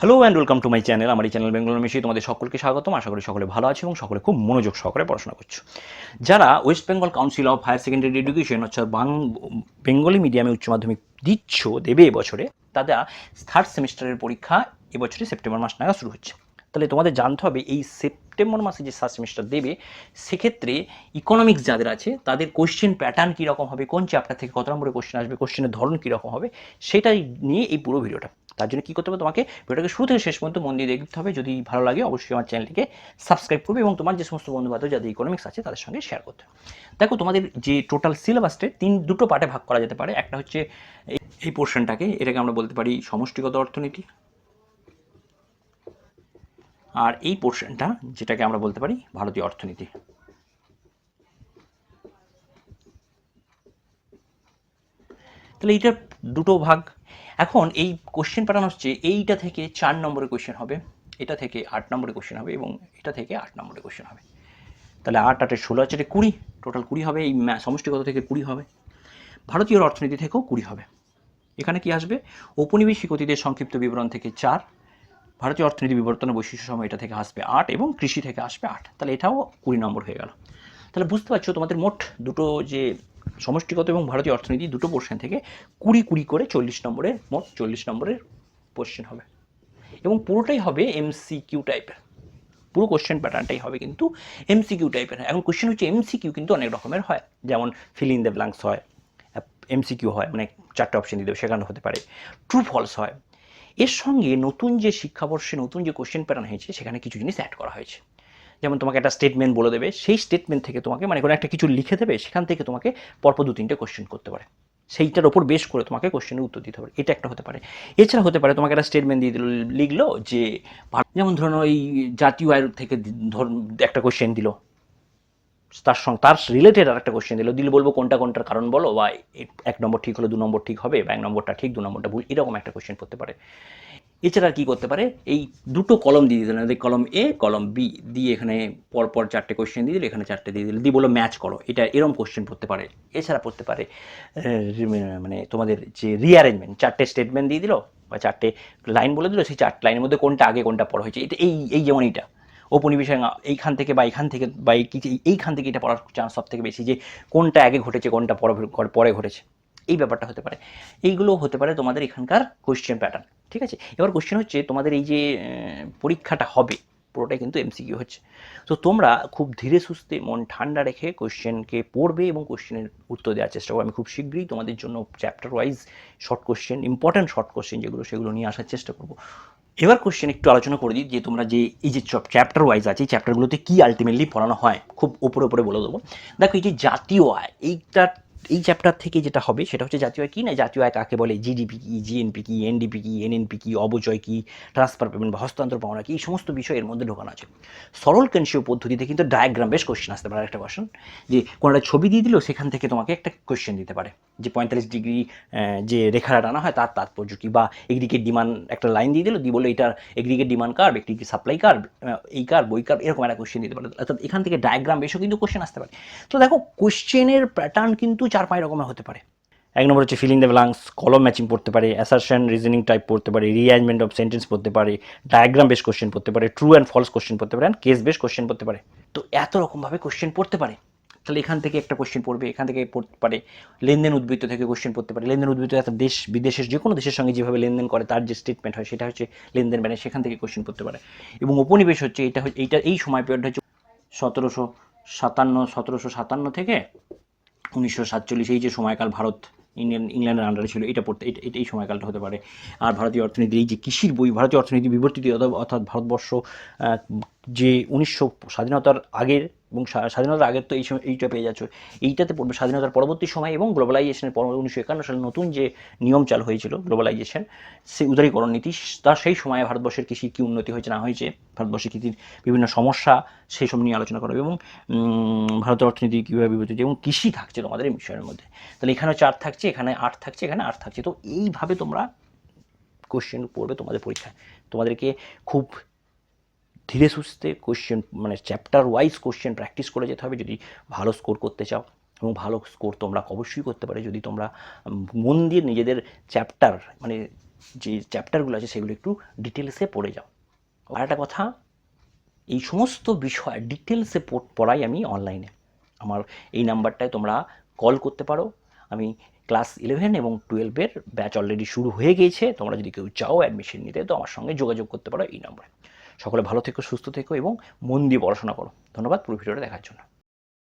Hello and welcome to my channel আমার এই channel Bengal মিশিয়ে তোমাদের সকলকে স্বাগতম। আশা করি সকলে ভালো আছে এবং সকলে খুব মনোযোগ সহকারে পড়াশোনা করছ। যারা West Bengal council of higher secondary education অর্থাৎ বেঙ্গলি মিডিয়ামে উচ্চ মাধ্যমিক দিচ্ছ, দেবে এবছরে, তারা থার্ড সেমিস্টারের পরীক্ষা এবছরে সেপ্টেম্বর মাস নাগাদ শুরু হচ্ছে। তাহলে তোমাদের জানতে হবে, এই সেপ্টেম্বর মাসে যে থার্ড সেমিস্টার দেবে, সেক্ষেত্রে ইকোনমিক্স যাদের আছে, তাদের কোশ্চেন প্যাটার্ন কীরকম হবে, কোন চ্যাপ্টার থেকে কত নম্বরে কোশ্চেন আসবে কোশ্চেনের ধরন কীরকম হবে, সেটাই নিয়ে এই পুরো ভিডিওটা তার জন্য কী করতে হবে তোমাকে ভিডিওটাকে শুরু থেকে শেষ পর্যন্ত মন দিয়ে দেখতে হবে। যদি ভালো লাগে, অবশ্যই আমার চ্যানেলটিকে সাবস্ক্রাইব করবে এবং তোমার যে সমস্ত বন্ধু বান্ধব যাদের ইকোনমিক্স আছে, তাদের সঙ্গে শেয়ার করতে দেখো, তোমাদের যে টোটাল সিলেবাসটা তিন, দুটো পার্টে ভাগ করা যেতে পারে। একটা হচ্ছে এই পোর্শনটাকে এটাকে আমরা বলতে পারি সমষ্টিগত অর্থনীতি আর এই পোর্শনটা যেটাকে আমরা বলতে পারি ভারতীয় অর্থনীতি। তাহলে এইটার দুটো ভাগ। এখন এই কোশ্চেন প্যাটার্ন হচ্ছে, এইটা থেকে চার নম্বরের কোশ্চেন হবে, এটা থেকে আট নম্বরের কোশ্চেন হবে এবং এটা থেকে আট নম্বরের কোশ্চেন হবে। তাহলে আট, আটে ষোলো আছে কুড়ি টোটাল কুড়ি হবে, এই সমষ্টিগত থেকে কুড়ি হবে। ভারতীয় অর্থনীতি থেকেও কুড়ি হবে। এখানে কি আসবে? ঔপনিবেশিক অতীতের সংক্ষিপ্ত বিবরণ থেকে চার ভারতীয় অর্থনীতি বিবর্তনের বৈশিষ্ট্য সময় এটা থেকে আসবে আট এবং কৃষি থেকে আসবে আট। তাহলে এটাও কুড়ি নম্বর হয়ে গেল। তাহলে বুঝতে পারছ তোমাদের মোট দুটো যে সমষ্টিগত এবং ভারতীয় অর্থনীতি দুটো পোর্শন থেকে কুড়ি কুড়ি করে চল্লিশ নম্বরের, মোট চল্লিশ নম্বরের কোশ্চেন হবে। এবং পুরোটাই হবে এমসিকিউ টাইপের পুরো কোশ্চেন প্যাটার্নটাই হবে কিন্তু এমসিকিউ টাইপের এখন কোশ্চেন হচ্ছে এমসিকিউ কিন্তু অনেক রকমের হয়। যেমন ফিল ইন দ্য ব্ল্যাঙ্কস হয় এমসিকিউ হয় মানে চারটে অপশন দিতে হবে সেখানে হতে পারে। ট্রু ফলস হয়। এর সঙ্গে নতুন যে শিক্ষাবর্ষে নতুন যে কোশ্চেন প্যাটার্ন হয়েছে, সেখানে কিছু জিনিস অ্যাড করা হয়েছে। যেমন তোমাকে একটা স্টেটমেন্ট বলে দেবে, সেই স্টেটমেন্ট থেকে তোমাকে মানে কোনো একটা কিছু লিখে দেবে, সেখান থেকে তোমাকে পরপর দু, তিনটে কোশ্চেন করতে পারে। সেইটার ওপর বেশ করে তোমাকে কোশ্চেনের উত্তর দিতে হবে এটা একটা হতে পারে। এছাড়া হতে পারে তোমাকে একটা স্টেটমেন্ট দিয়ে দিল, লিখলো যে, যেমন ধরুন ওই জাতীয় আয়ের থেকে ধরুন একটা কোশ্চেন দিল। তার সঙ্গে, তার রিলেটেড আর একটা কোশ্চেন দিল দিলে বলব কোনটা কোনটার কারণ বলো? বা এক নম্বর ঠিক হলে, দু নম্বর ঠিক হবে বা এক নম্বরটা ঠিক, দু নম্বরটা ভুল, এরকম একটা কোশ্চেন করতে পারে। এছাড়া কি করতে পারে? এই দুটো কলম দিয়ে দিলেন কলম এ কলম বি দিয়ে এখানে পরপর চারটে কোশ্চেন দিয়ে দিল, এখানে চারটে দিয়ে দিল, দিয়ে বলল ম্যাচ করো, এটা এরকম কোশ্চেন পড়তে পারে। এছাড়া পড়তে পারে মানে তোমাদের যে রিঅ্যারেঞ্জমেন্ট চারটে স্টেটমেন্ট দিয়ে দিল, বা চারটে লাইন বলে দিল, সেই চারটে লাইনের মধ্যে কোনটা আগে কোনটা পর হয়েছে, এটা এই এই যেমন এইটা। উপনিবেশে এইখান থেকে বা এইখান থেকে বা এই এইখান থেকে এটা পড়ার চান্স সব থেকে বেশি যে কোনটা আগে ঘটেছে, কোনটা পরে পরে ঘটেছে। এই ব্যাপারটা হতে পারে। এইগুলো হতে পারে তোমাদের এখানকার কোশ্চেন প্যাটার্ন ঠিক আছে? এবার কোশ্চেন হচ্ছে তোমাদের এই যে পরীক্ষাটা হবে, পুরোটাই কিন্তু এমসিকিউ হচ্ছে। তো তোমরা খুব ধীরে সুস্থে মন ঠান্ডা রেখে কোশ্চেনকে পড়বে এবং কোশ্চেনের উত্তর দেওয়ার চেষ্টা করব। আমি খুব শীঘ্রই তোমাদের জন্য chapter wise short question important short question যেগুলো, সেগুলো নিয়ে আসার চেষ্টা করব। এবার কোশ্চেন একটু আলোচনা করে দিই যে তোমরা যে, এই যে চ্যাপ্টার ওয়াইজ আছে, এই চ্যাপ্টারগুলোতে কী আলটিমেটলি পড়ানো হয়? খুব ওপরে ওপরে বলে দেবো। দেখো, এই যে জাতীয় আয় এইটা এই চ্যাপ্টার থেকে যেটা হবে সেটা হচ্ছে জাতীয় আয় কী না? জাতীয় আয় কাকে বলে? জিডিপি কি জিএনপি কি এনডিপি কি এনএনপি কি, অবচয় কি ট্রান্সফার পেমেন্ট বা হস্তান্তর পাওনা কি, এই সমস্ত বিষয় এর মধ্যে ঢোকানো আছে। সরল কেন্দ্রীয় পদ্ধতিতে কিন্তু ডায়াগ্রাম বেশ কোশ্চেন আসতে পারে। একটা কোশ্চেন যে কোনো একটা ছবি দিয়ে দিল, সেখান থেকে তোমাকে একটা কোশ্চেন দিতে পারে। যে পঁয়তাল্লিশ ডিগ্রি যে রেখাটা টানা হয়, তার তাৎপর্য কী? বা এগ্রিগেট ডিমান্ড একটা লাইন দিয়ে দিল, দিয়ে বলল এটার এগ্রিগেট ডিমান্ড কার্ভ একটি সাপ্লাই কার্ভ এই কার্ভ ওই কার্ভ এরকম একটা কোশ্চেন দিতে পারে। অর্থাৎ এখান থেকে ডায়াগ্রাম বেশও কিন্তু কোশ্চেন আসতে পারে। তো দেখো কোশ্চেনের প্যাটার্ন কিন্তু চার পাঁচ রকমের হতে পারে। এক নম্বর হচ্ছে filling the blanks column matching পড়তে পারে অ্যাসারশন রিজনিং টাইপ পড়তে পারে রিঅ্যারেঞ্জমেন্ট অফ সেন্টেন্স পড়তে পারে ডায়াগ্রাম বেশ কোশ্চেন পড়তে পারে ট্রু অ্যান্ড ফলস কোশ্চেন পড়তে পারে অ্যান্ড কেস বেশ কোশ্চেন পড়তে পারে। তো এত রকমভাবে কোশ্চেন পড়তে পারে। তাহলে এখান থেকে একটা কোশ্চেন পড়বে, এখান থেকে পড়তে পারে, লেনদেন উদ্বৃত্ত থেকে কোশ্চেন পড়তে পারে। লেনদেন উদ্বৃত্ত একটা দেশ, বিদেশের যে কোনো দেশের সঙ্গে যেভাবে লেনদেন করে, তার যে স্টেটমেন্ট হয়, সেটা হচ্ছে লেনদেন ব্যানে সেখান থেকে কোশ্চেন পড়তে পারে। এবং উপনিবেশ হচ্ছে, এটা এইটা, এই সময় পিরিয়ড হচ্ছে সতেরোশো সাতান্ন সতেরোশো সাতান্ন থেকে উনিশশো সাতচল্লিশ, এই যে সময়কাল ভারত ইন্ডিয়ান ইংল্যান্ডের আন্ডারে ছিল, এটা পড়তে এটা এই সময়কালটা হতে পারে। আর ভারতীয় অর্থনীতির এই যে কৃষির বই, ভারতীয় অর্থনীতি বিবর্তিত, অর্থাৎ ভারতবর্ষ যে উনিশশো স্বাধীনতার আগের এবং স্বা- স্বাধীনতার আগের তো এই সময়, এইটা পেয়ে যাচ্ছ। এইটাতে পড়বে স্বাধীনতার পরবর্তী সময় এবং গ্লোবালাইজেশনের পর উনিশশো একান্ন সালে নতুন যে নিয়ম চালু হয়েছিল গ্লোবালাইজেশন সেই উদারীকরণ নীতি, তার সেই সময়ে ভারতবর্ষের কৃষির কী উন্নতি হয়েছে না হয়েছে ভারতবর্ষের কৃষির বিভিন্ন সমস্যা, সেই সব নিয়ে আলোচনা করা হবে এবং ভারতের অর্থনীতি কীভাবে বিবর্তিত এবং কৃষি থাকছে তোমাদের এই বিষয়ের মধ্যে। তাহলে এখানেও চার থাকছে, এখানে আট থাকছে, এখানে আট থাকছে। তো এইভাবে তোমরা কোশ্চেন পড়বে তোমাদের পরীক্ষায়। তোমাদেরকে খুব ধীরে সুস্থে কোশ্চেন মানে চ্যাপ্টার ওয়াইজ কোশ্চেন প্র্যাকটিস করে যেতে হবে। যদি ভালো স্কোর করতে চাও এবং ভালো স্কোর তোমরা অবশ্যই করতে পারে। যদি তোমরা মন দিয়ে নিজেদের চ্যাপ্টার মানে যে চ্যাপ্টারগুলো আছে সেগুলো একটু ডিটেলসে পড়ে যাও। আর একটা কথা, এই সমস্ত বিষয় ডিটেলসে পড়াই আমি অনলাইনে আমার এই নাম্বারটায় তোমরা কল করতে পারো। আমি ক্লাস ইলেভেন এবং টুয়েলভের ব্যাচ অলরেডি শুরু হয়ে গিয়েছে। তোমরা যদি কেউ চাও অ্যাডমিশন নিতে, তো আমার সঙ্গে যোগাযোগ করতে পারো এই নম্বরে। সকলে ভালো থেকো, সুস্থ থেকো এবং মন দিয়ে পড়াশোনা করো। ধন্যবাদ, পুরো ভিডিওটা দেখার জন্য।